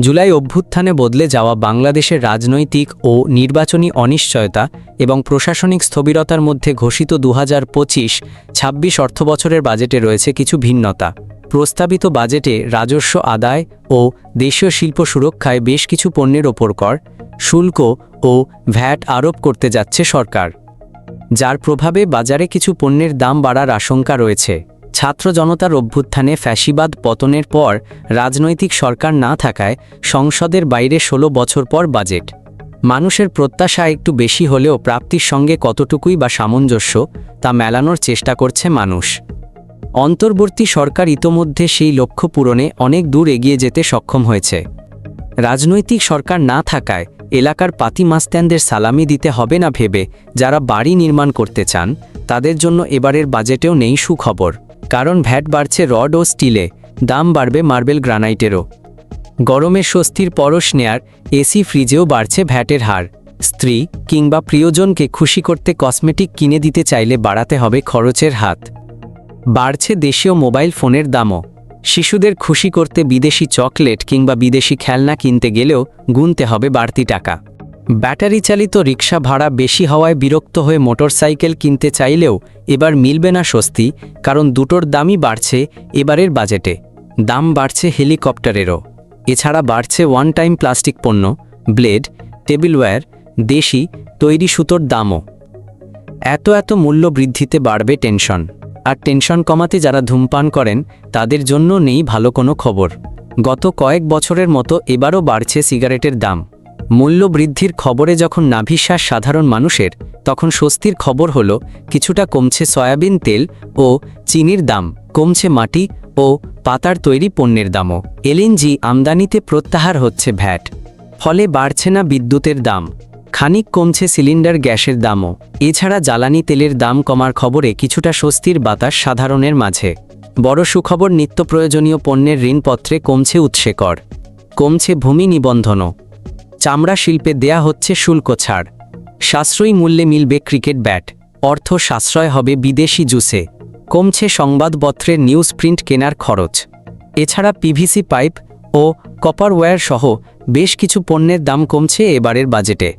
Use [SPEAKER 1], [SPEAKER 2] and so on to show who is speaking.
[SPEAKER 1] জুলাই অভ্যুত্থানে বদলে যাওয়া বাংলাদেশের রাজনৈতিক ও নির্বাচনী অনিশ্চয়তা এবং প্রশাসনিক স্থবিরতার মধ্যে ঘোষিত দু হাজার পঁচিশ ছাব্বিশ অর্থবছরের বাজেটে রয়েছে কিছু ভিন্নতা। প্রস্তাবিত বাজেটে রাজস্ব আদায় ও দেশীয় শিল্প সুরক্ষায় বেশ কিছু পণ্যের ওপর কর, শুল্ক ও ভ্যাট আরোপ করতে যাচ্ছে সরকার। যার প্রভাবে বাজারে কিছু পণ্যের দাম বাড়ার আশঙ্কা রয়েছে। ছাত্র জনতার অভ্যুত্থানে ফ্যাসিবাদ পতনের পর রাজনৈতিক সরকার না থাকায় সংসদের বাইরে ১৬ বছর পর বাজেট। মানুষের প্রত্যাশা একটু বেশি হলেও প্রাপ্তির সঙ্গে কতটুকুই বা সামঞ্জস্য, তা মেলানোর চেষ্টা করছে মানুষ। অন্তর্বর্তী সরকার ইতোমধ্যে সেই লক্ষ্য পূরণে অনেক দূর এগিয়ে যেতে সক্ষম হয়েছে। রাজনৈতিক সরকার না থাকায় এলাকার পাতি মাস্ত্যানদের সালামি দিতে হবে না ভেবে যারা বাড়ি নির্মাণ করতে চান, তাদের জন্য এবারের বাজেটেও নেই সুখবর। কারণ ভ্যাট বাড়ছে রড ও স্টিলে, দাম বাড়বে মার্বেল গ্রানাইটেরও। গরমের স্বস্তির পরশ নেয়ার এসি ফ্রিজেও বাড়ছে ভ্যাটের হার। স্ত্রী কিংবা প্রিয়জনকে খুশি করতে কসমেটিক কিনে দিতে চাইলে বাড়াতে হবে খরচের হাত। বাড়ছে দেশীয় মোবাইল ফোনের দামও। শিশুদের খুশি করতে বিদেশি চকলেট কিংবা বিদেশি খেলনা কিনতে গেলেও গুনতে হবে বাড়তি টাকা। ব্যাটারি চালিত রিক্সা ভাড়া বেশি হওয়ায় বিরক্ত হয়ে মোটরসাইকেল কিনতে চাইলেও এবার মিলবে না স্বস্তি, কারণ দুটোর দামই বাড়ছে এবারের বাজেটে। দাম বাড়ছে হেলিকপ্টারেরও। এছাড়া বাড়ছে ওয়ান টাইম প্লাস্টিক পণ্য, ব্লেড, টেবিলওয়্যার, দেশি, তৈরি সুতোর দামও। এত এত মূল্য বৃদ্ধিতে বাড়বে টেনশন। আর টেনশন কমাতে যারা ধূমপান করেন, তাদের জন্য নেই ভালো কোনো খবর। গত কয়েক বছরের মতো এবারও বাড়ছে সিগারেটের দাম। মূল্য বৃদ্ধির খবরে যখন নাভিশ্বাস সাধারণ মানুষের, তখন স্বস্তির খবর হল, কিছুটা কমছে সয়াবিন তেল ও চিনির দাম, কমছে মাটি ও পাতার তৈরি পণ্যের দামও। এলএনজি আমদানিতে প্রত্যাহার হচ্ছে ভ্যাট। ফলে বাড়ছে না বিদ্যুতের দাম। খানিক কমছে সিলিন্ডার গ্যাসের দামও। এছাড়া জ্বালানি তেলের দাম কমার খবরে কিছুটা স্বস্তির বাতাস সাধারণের মাঝে। বড় সুখবর নিত্য প্রয়োজনীয় পণ্যের ঋণপত্রে কমছে উৎসেকর। কমছে ভূমি নিবন্ধনও। চামড়া শিল্পে দেয়া হচ্ছে শুল্ক ছাড়। সাশ্রয়ী মূল্যে মিলবে ক্রিকেট ব্যাট। অর্থ সাশ্রয় হবে বিদেশি জুসে। কমছে সংবাদপত্রের নিউজ প্রিন্ট কেনার খরচ। এছাড়া পিভিসি পাইপ ও কপার ওয়্যার সহ বেশ কিছু পণ্যের দাম কমছে এবারের বাজেটে।